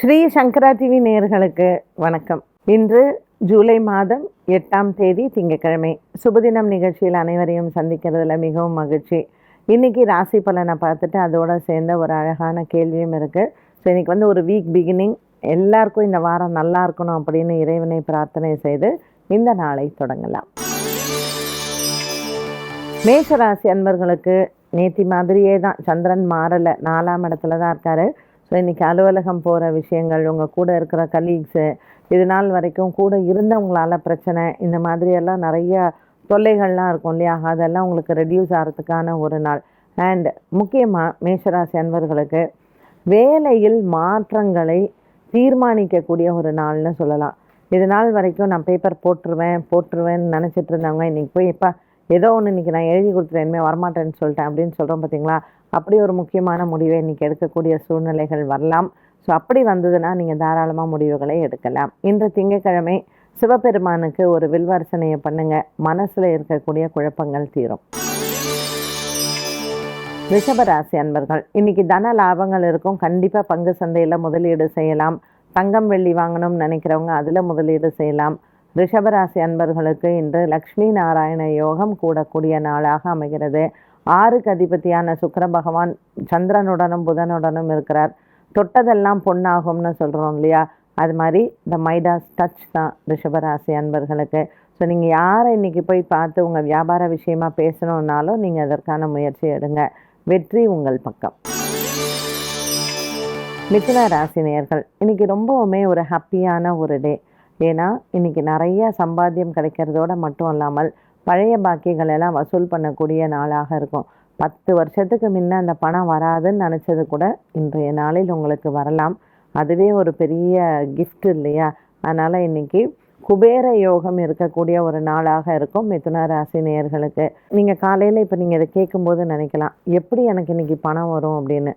ஸ்ரீ சங்கரா TV நேயர்களுக்கு வணக்கம். இன்று ஜூலை மாதம் எட்டாம் தேதி திங்கட்கிழமை. சுபதினம் நிகழ்ச்சியில் அனைவரையும் சந்திக்கிறதுல மிகவும் மகிழ்ச்சி. இன்னைக்கு ராசி பலனை பார்த்துட்டு அதோடு சேர்ந்த ஒரு அழகான கேள்வியும் இருக்குது ஸோ இன்னைக்கு வந்து ஒரு வீக் பிகினிங் எல்லாருக்கும் இந்த வாரம் நல்லா இருக்கணும் அப்படின்னு இறைவனை பிரார்த்தனை செய்து இந்த நாளை தொடங்கலாம். மேஷராசி அன்பர்களுக்கு நேத்தி மாதிரியே தான். சந்திரன் மாறலை. நாலாம் இடத்துல தான் இருக்காரு. ஸோ இன்றைக்கி அலுவலகம் போகிற விஷயங்கள் உங்கள் கூட இருக்கிற கலீக்ஸு இது நாள் வரைக்கும் கூட இருந்தவங்களால பிரச்சனை இந்த மாதிரியெல்லாம் நிறைய தொல்லைகள்லாம் இருக்கும் இல்லையா? அதெல்லாம் உங்களுக்கு ரெடியூஸ் ஆகிறதுக்கான ஒரு நாள். அண்ட் முக்கியமாக மேஷராசி அன்பர்களுக்கு வேலையில் மாற்றங்களை தீர்மானிக்கக்கூடிய ஒரு நாள்னு சொல்லலாம். இது நாள் வரைக்கும் நான் பேப்பர் போட்டுருவேன் போட்டுருவேன்னு நினச்சிட்டு இருந்தவங்க இன்றைக்கி போய் இப்போ ஏதோ ஒன்று இன்றைக்கி நான் எழுதி கொடுத்துட்டேன் இனிமேல் வரமாட்டேன்னு சொல்லிட்டேன் அப்படின்னு சொல்கிறோம் பார்த்தீங்களா அப்படி ஒரு முக்கியமான முடிவை இன்றைக்கி எடுக்கக்கூடிய சூழ்நிலைகள் வரலாம். ஸோ அப்படி வந்ததுன்னா நீங்கள் தாராளமாக முடிவுகளை எடுக்கலாம். இன்று திங்கட்கிழமை சிவபெருமானுக்கு ஒரு வில்வர்சனையை பண்ணுங்கள் மனசில் இருக்கக்கூடிய குழப்பங்கள் தீரும். ரிஷபராசி அன்பர்கள் இன்னைக்கு தன லாபங்கள் இருக்கும். கண்டிப்பாக பங்கு சந்தையில் முதலீடு செய்யலாம். தங்கம் வெள்ளி வாங்கணும்னு நினைக்கிறவங்க அதில் முதலீடு செய்யலாம். ரிஷபராசி அன்பர்களுக்கு இன்று லக்ஷ்மி நாராயண யோகம் கூடக்கூடிய நாளாக அமைகிறது. ஆறுக்கு அதிபதியான சுக்கர பகவான் சந்திரனுடனும் புதனுடனும் இருக்கிறார். தொட்டதெல்லாம் பொண்ணாகும்னு சொல்கிறோம் இல்லையா? அது மாதிரி இந்த மைடாஸ் டச் தான் ரிஷபராசி அன்பர்களுக்கு. ஸோ நீங்கள் யாரை இன்றைக்கி போய் பார்த்து உங்கள் வியாபார விஷயமா பேசணுன்னாலும் நீங்கள் அதற்கான முயற்சி எடுங்க. வெற்றி உங்கள் பக்கம். மிதுன ராசி நேர்கள் இன்றைக்கி ரொம்பவுமே ஒரு ஹாப்பியான ஒரு டே ஏன்னா இன்றைக்கி நிறைய சம்பாத்தியம் கிடைக்கிறதோட மட்டும் இல்லாமல் பழைய பாக்கிகள் எல்லாம் வசூல் பண்ணக்கூடிய நாளாக இருக்கும். பத்து வருஷத்துக்கு முன்ன அந்த பணம் வராதுன்னு நினச்சது கூட இன்றைய நாளில் உங்களுக்கு வரலாம். அதுவே ஒரு பெரிய கிஃப்ட் இல்லையா? அதனால் இன்னைக்கு குபேர யோகம் இருக்கக்கூடிய ஒரு நாளாக இருக்கும் மிதுன ராசி நேயர்களுக்கு. நீங்கள் காலையில் இப்போ நீங்கள் இதை கேட்கும்போது நினைக்கலாம் எப்படி எனக்கு இன்னைக்கு பணம் வரும் அப்படின்னு.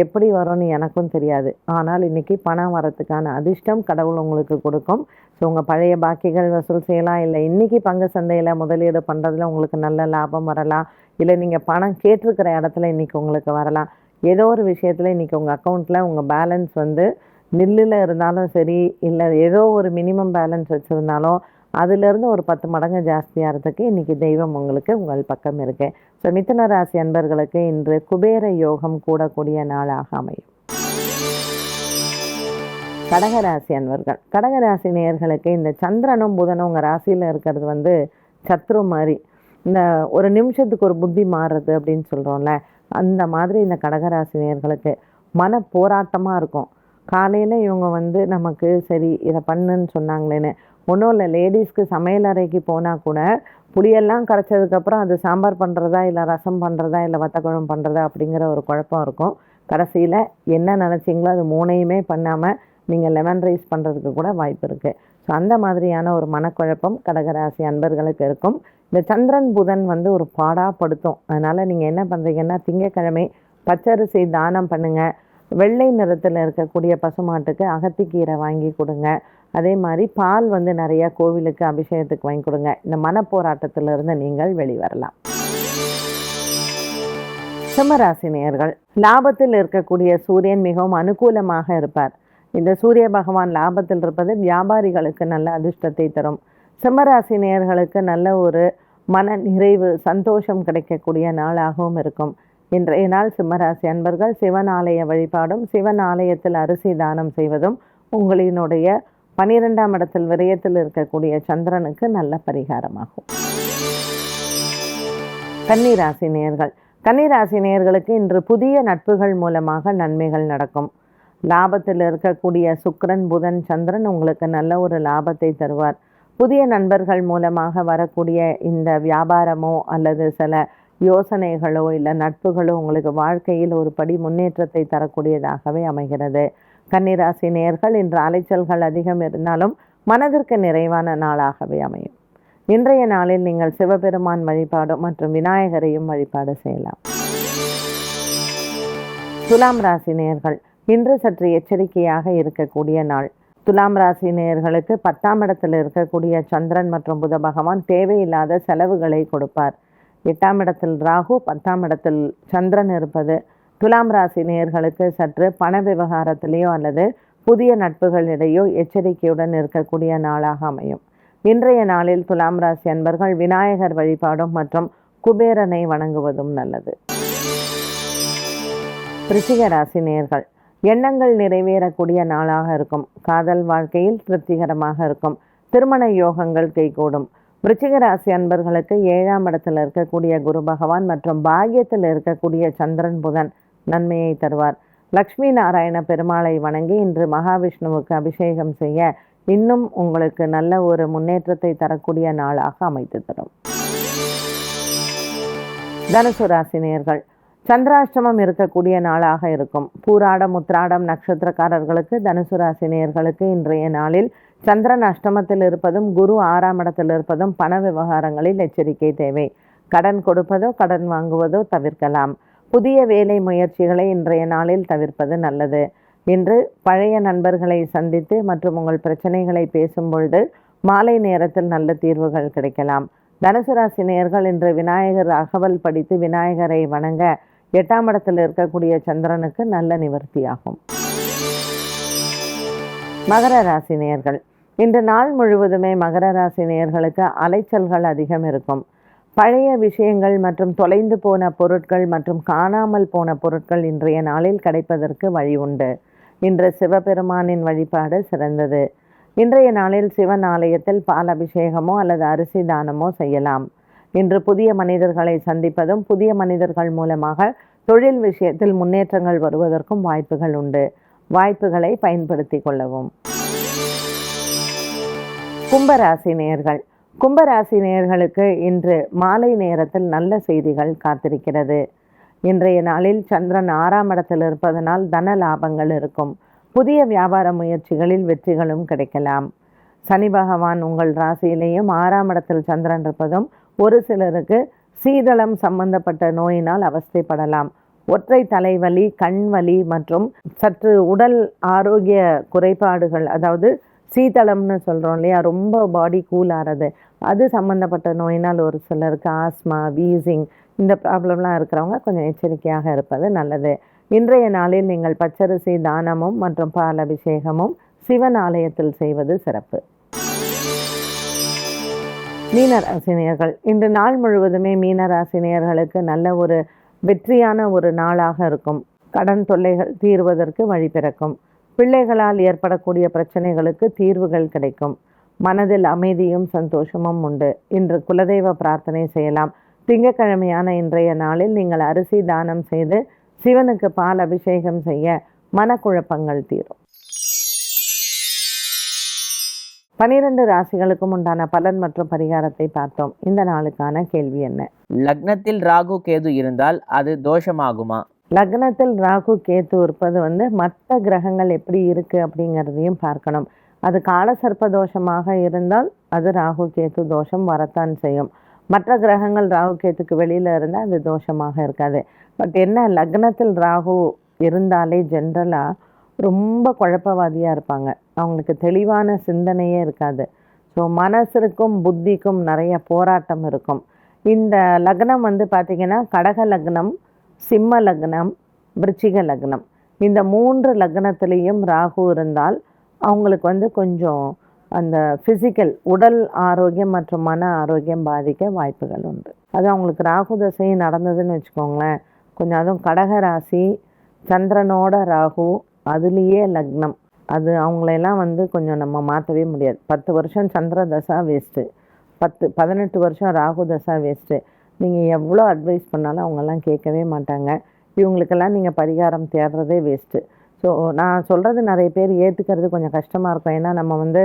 எப்படி வரும்னு எனக்கும் தெரியாது. ஆனால் இன்றைக்கி பணம் வரத்துக்கான அதிர்ஷ்டம் கடவுள் உங்களுக்கு கொடுக்கும். ஸோ உங்கள் பழைய பாக்கிகள் வசூல் செய்யலாம். இல்லை இன்றைக்கி பங்கு சந்தையில் முதலீடு பண்ணுறதுல உங்களுக்கு நல்ல லாபம் வரலாம். இல்லை நீங்கள் பணம் கேட்டிருக்கிற இடத்துல இன்றைக்கி உங்களுக்கு வரலாம். ஏதோ ஒரு விஷயத்தில் இன்றைக்கி உங்கள் அக்கௌண்ட்டில் உங்கள் பேலன்ஸ் வந்து நில்லில் இருந்தாலும் சரி இல்லை ஏதோ ஒரு மினிமம் பேலன்ஸ் வச்சுருந்தாலும் அதுலேருந்து ஒரு பத்து மடங்கு ஜாஸ்தியாகிறதுக்கு இன்றைக்கி தெய்வம் உங்களுக்கு உங்கள் பக்கம் இருக்குது ஸோ மிதுன ராசி அன்பர்களுக்கு இன்று குபேர யோகம் கூடக்கூடிய நாளாக அமையும். கடகராசி அன்பர்கள். கடகராசி நேயர்களுக்கு இந்த சந்திரனும் புதனும் உங்கள் ராசியில் இருக்கிறது வந்து சத்ரு மாதிரி. இந்த ஒரு நிமிஷத்துக்கு ஒரு புத்தி மாறுறது அப்படின்னு சொல்கிறோம்ல அந்த மாதிரி இந்த கடகராசி நேர்களுக்கு மன போராட்டமாக இருக்கும். காலையில் இவங்க வந்து நமக்கு சரி இதை பண்ணுன்னு சொன்னாங்களேன்னு ஒன்றும் இல்லை லேடிஸ்க்கு சமையல் அறைக்கு போனால் கூட புளியெல்லாம் கரைச்சதுக்கப்புறம் அது சாம்பார் பண்ணுறதா இல்லை ரசம் பண்ணுறதா இல்லை வத்தக்குழம்பு பண்ணுறதா அப்படிங்கிற ஒரு குழப்பம் இருக்கும். கடைசியில் என்ன நினச்சிங்களோ அது மூணையுமே பண்ணாமல் நீங்கள் லெமன் ரைஸ் பண்ணுறதுக்கு கூட வாய்ப்பு இருக்குது ஸோ அந்த மாதிரியான ஒரு மனக்குழப்பம் கடகராசி அன்பர்களுக்கு இருக்கும். இந்த சந்திரன் புதன் வந்து ஒரு பாடாப்படுத்தும் அதனால் நீங்கள் என்ன பண்ணுறீங்கன்னா திங்கக்கிழமை பச்சரிசி தானம் பண்ணுங்கள் வெள்ளை நிறத்தில் இருக்கக்கூடிய பசுமாட்டுக்கு அகத்திக்கீரை வாங்கி கொடுங்க. அதே மாதிரி பால் வந்து நிறையா கோவிலுக்கு அபிஷேகத்துக்கு வாங்கி கொடுங்க. இந்த மனப்போராட்டத்திலிருந்து நீங்கள் வெளிவரலாம். சிம்மராசினியர்கள் லாபத்தில் இருக்கக்கூடிய சூரியன் மிகவும் அனுகூலமாக இருப்பார். இந்த சூரிய பகவான் லாபத்தில் இருப்பது வியாபாரிகளுக்கு நல்ல அதிர்ஷ்டத்தை தரும். சிம்மராசினியர்களுக்கு நல்ல ஒரு மன நிறைவு சந்தோஷம் கிடைக்கக்கூடிய நாளாகவும் இருக்கும். இன்றைய நாள் சிம்மராசி அன்பர்கள் சிவன் ஆலய வழிபாடும் சிவன் ஆலயத்தில் அரிசி தானம் செய்வதும் உங்களினுடைய பனிரெண்டாம் இடத்தில் விரயத்தில் இருக்கக்கூடிய சந்திரனுக்கு நல்ல பரிகாரமாகும். கன்னிராசி நேர்கள் கன்னிராசி நேர்களுக்கு இன்று புதிய நட்புகள் மூலமாக நன்மைகள் நடக்கும். லாபத்தில் இருக்கக்கூடிய சுக்கரன் புதன் சந்திரன் உங்களுக்கு நல்ல ஒரு லாபத்தை தருவார். புதிய நண்பர்கள் மூலமாக வரக்கூடிய இந்த வியாபாரமோ அல்லது சில யோசனைகளோ இல்லை நட்புகளோ உங்களுக்கு வாழ்க்கையில் ஒரு படி முன்னேற்றத்தை தரக்கூடியதாகவே அமைகிறது. கன்னிராசி நேர்கள் இன்று அலைச்சல்கள் அதிகம் இருந்தாலும் மனதிற்கு நிறைவான நாளாகவே அமையும். இன்றைய நாளில் நீங்கள் சிவபெருமான் வழிபாடு மற்றும் விநாயகரையும் வழிபாடு செய்யலாம். துலாம் ராசி நேர்கள் இன்று சற்று எச்சரிக்கையாக இருக்கக்கூடிய நாள். துலாம் ராசி நேயர்களுக்கு பத்தாம் இடத்தில் இருக்கக்கூடிய சந்திரன் மற்றும் புத பகவான் தேவையில்லாத செலவுகளை கொடுப்பார். எட்டாம் இடத்தில் ராகு பத்தாம் இடத்தில் சந்திரன் இருப்பது. துலாம் ராசி நேயர்களுக்கு சற்று பண விவகாரத்திலேயோ அல்லது புதிய நட்புகளிடையோ எச்சரிக்கையுடன் இருக்கக்கூடிய நாளாக அமையும். இன்றைய நாளில் துலாம் ராசி அன்பர்கள் விநாயகர் வழிபாடும் மற்றும் குபேரனை வணங்குவதும் நல்லது. ரிஷிக ராசி நேர்கள் எண்ணங்கள் நிறைவேறக்கூடிய நாளாக இருக்கும். காதல் வாழ்க்கையில் திருப்திகரமாக இருக்கும். திருமண யோகங்கள் கைகூடும். விருச்சிக ராசி அன்பர்களுக்கு ஏழாம் இடத்தில் இருக்கக்கூடிய குரு பகவான் மற்றும் பாகியத்தில் இருக்கக்கூடிய சந்திரன் புதன் நன்மையை தருவார். லக்ஷ்மி நாராயண பெருமாளை வணங்கி இன்று மகாவிஷ்ணுவுக்கு அபிஷேகம் செய்ய இன்னும் உங்களுக்கு நல்ல ஒரு முன்னேற்றத்தை தரக்கூடிய நாளாக அமைத்து தரும். தனுசு ராசினியர்கள் சந்திராஷ்டமம் இருக்கக்கூடிய நாளாக இருக்கும். பூராடம் உத்ராடம் நட்சத்திரக்காரர்களுக்கு தனுசு ராசினியர்களுக்கு இன்றைய நாளில் சந்திரன் அஷ்டமத்தில் இருப்பதும் குரு ஆறாம் இடத்தில் இருப்பதும் பண விவகாரங்களில் எச்சரிக்கை தேவை. கடன் கொடுப்பதோ கடன் வாங்குவதோ தவிர்க்கலாம். புதிய வேலை முயற்சிகளை இன்றைய நாளில் தவிர்ப்பது நல்லது. இன்று பழைய நண்பர்களை சந்தித்து மற்றும் உங்கள் பிரச்சனைகளை பேசும் பொழுது மாலை நேரத்தில் நல்ல தீர்வுகள் கிடைக்கலாம். தனுசு ராசி நேர்கள் இன்று விநாயகர் அகவல் படித்து விநாயகரை வணங்க எட்டாம் இடத்தில் இருக்கக்கூடிய சந்திரனுக்கு நல்ல நிவர்த்தியாகும். மகர ராசி நேயர்கள் இன்று நாள் முழுவதுமே மகர ராசி நேயர்களுக்கு அலைச்சல்கள் அதிகம் இருக்கும். பழைய விஷயங்கள் மற்றும் தொலைந்து போன பொருட்கள் மற்றும் காணாமல் போன பொருட்கள் இன்றைய நாளில் கிடைப்பதற்கு வழி உண்டு. இன்று சிவபெருமானின் வழிபாடு சிறந்தது. இன்றைய நாளில் சிவன் ஆலயத்தில் பால் அபிஷேகமோ அல்லது அரிசி தானமோ செய்யலாம். இன்று புதிய மனிதர்களை சந்திப்பதும் புதிய மனிதர்கள் மூலமாக தொழில் விஷயத்தில் முன்னேற்றங்கள் வருவதற்கும் வாய்ப்புகள் உண்டு. வாய்ப்புகளை பயன்படுத்தி கொள்ளவும். கும்பராசி நேர்கள் கும்பராசி நேர்களுக்கு இன்று மாலை நேரத்தில் நல்ல செய்திகள் காத்திருக்கிறது. இன்றைய நாளில் சந்திரன் ஆறாம் இடத்தில் இருப்பதனால் தன லாபங்கள் இருக்கும். புதிய வியாபார முயற்சிகளில் வெற்றிகளும் கிடைக்கலாம். சனி பகவான் உங்கள் ராசியிலேயும் ஆறாம் இடத்தில் சந்திரன் இருப்பதும் ஒரு சிலருக்கு சீதளம் சம்பந்தப்பட்ட நோயினால் அவஸ்தைப்படலாம். ஒற்றை தலைவலி கண் வலி மற்றும் சற்று உடல் ஆரோக்கிய குறைபாடுகள் அதாவது சீதளம்னு சொல்கிறோம் இல்லையா ரொம்ப பாடி கூல் ஆகிறது அது சம்மந்தப்பட்ட நோயினால் ஒரு சிலருக்கு ஆஸ்மா வீசிங் இந்த ப்ராப்ளம்லாம் இருக்கிறவங்க கொஞ்சம் எச்சரிக்கையாக இருப்பது நல்லது. இன்றைய நாளில் நீங்கள் பச்சரிசி தானமும் மற்றும் பால் அபிஷேகமும் சிவன் ஆலயத்தில் செய்வது சிறப்பு. மீனராசினியர்கள். இன்று நாள் முழுவதுமே மீனராசினியர்களுக்கு நல்ல ஒரு வெற்றியான ஒரு நாளாக இருக்கும். கடன் தொல்லைகள் தீர்வதற்கு வழி பிறக்கும். பிள்ளைகளால் ஏற்படக்கூடிய பிரச்சனைகளுக்கு தீர்வுகள் கிடைக்கும். மனதில் அமைதியும் சந்தோஷமும் உண்டு. இன்று குலதெய்வ பிரார்த்தனை செய்யலாம். திங்கக்கிழமையான இன்றைய நாளில் நீங்கள் அரிசி தானம் செய்து சிவனுக்கு பால் அபிஷேகம் செய்ய மனக்குழப்பங்கள் தீரும். பனிரெண்டு ராசிகளுக்கும் உண்டான பலன் மற்றும் பரிகாரத்தை பார்த்தோம். இந்த நாளுக்கான கேள்வி என்ன? லக்னத்தில் ராகு கேது இருந்தால் அது தோஷமாகுமா? லக்னத்தில் ராகு கேத்து இருப்பது வந்து மற்ற கிரகங்கள் எப்படி இருக்கு அப்படிங்கிறதையும் பார்க்கணும். அது காலசர்ப்ப தோஷமாக இருந்தால் அது ராகு கேத்து தோஷம் வரத்தான் செய்யும். மற்ற கிரகங்கள் ராகு கேத்துக்கு வெளியில இருந்தால் அது தோஷமாக இருக்காது. பட் என்ன லக்னத்தில் ராகு இருந்தாலே ஜென்ரலாக ரொம்ப குழப்பவாதியாக இருப்பாங்க. அவங்களுக்கு தெளிவான சிந்தனையே இருக்காது. ஸோ மனசிற்கும் புத்திக்கும் நிறைய போராட்டம் இருக்கும். இந்த லக்னம் வந்து பார்த்திங்கன்னா கடக லக்னம் சிம்ம லக்னம் விருச்சிக லக்னம். இந்த மூன்று லக்னத்துலேயும் ராகு இருந்தால் அவங்களுக்கு வந்து கொஞ்சம் அந்த ஃபிசிக்கல் உடல் ஆரோக்கியம் மற்றும் மன ஆரோக்கியம் பாதிக்க வாய்ப்புகள் உண்டு. அது அவங்களுக்கு ராகு தசையும் நடந்ததுன்னு வச்சுக்கோங்களேன். கொஞ்சம் அதுவும் கடக ராசி சந்திரனோட ராகு அதுலேயே லக்னம். அது அவங்களெல்லாம் வந்து கொஞ்சம் நம்ம மாற்றவே முடியாது. பத்து வருஷம் சந்திர தசா வேஸ்ட்டு பத்து பதினெட்டு வருஷம் ராகு தசா வேஸ்ட்டு நீங்கள் எவ்வளோ அட்வைஸ் பண்ணாலும் அவங்கெல்லாம் கேட்கவே மாட்டாங்க. இவங்களுக்கெல்லாம் நீங்கள் பரிகாரம் தேடுறதே வேஸ்ட்டு ஸோ நான் சொல்கிறது நிறைய பேர் ஏற்றுக்கிறது கொஞ்சம் கஷ்டமாக இருக்கும். ஏன்னா நம்ம வந்து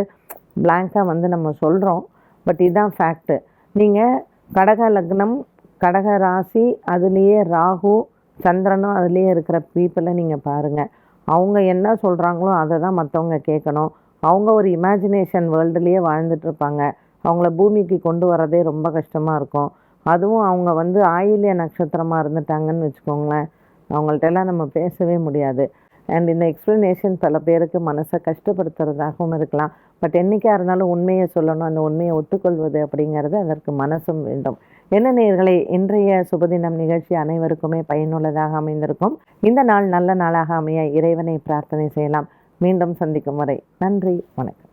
பிளாங்காக வந்து நம்ம சொல்கிறோம் பட் இதுதான் ஃபேக்ட்டு நீங்கள் கடக லக்னம் கடக ராசி அதுலேயே ராகு சந்திரனும் அதுலேயே இருக்கிற பீப்புளை நீங்கள் பாருங்கள் அவங்க என்ன சொல்கிறாங்களோ அதை தான் மற்றவங்க கேட்கணும். அவங்க ஒரு இமேஜினேஷன் வேர்ல்டுலேயே வாழ்ந்துட்டுருப்பாங்க. அவங்கள பூமிக்கு கொண்டு வரதே ரொம்ப கஷ்டமாக இருக்கும். அதுவும் அவங்க வந்து ஆயிலிய நட்சத்திரமாக இருந்துட்டாங்கன்னு வச்சுக்கோங்களேன். அவங்கள்ட்டெல்லாம் நம்ம பேசவே முடியாது. அண்ட் இந்த எக்ஸ்ப்ளனேஷன் பல பேருக்கு மனசை கஷ்டப்படுத்துறதாகவும் இருக்கலாம். பட் என்றைக்காக இருந்தாலும் உண்மையை சொல்லணும். அந்த உண்மையை ஒத்துக்கொள்வது அப்படிங்கிறது அதற்கு மனசும் வேண்டும். என்ன நேர்களை இன்றைய சுபதினம் நிகழ்ச்சி அனைவருக்குமே பயனுள்ளதாக அமைந்திருக்கும். இந்த நாள் நல்ல நாளாக அமைய இறைவனை பிரார்த்தனை செய்யலாம். மீண்டும் சந்திக்கும் வரை நன்றி வணக்கம்.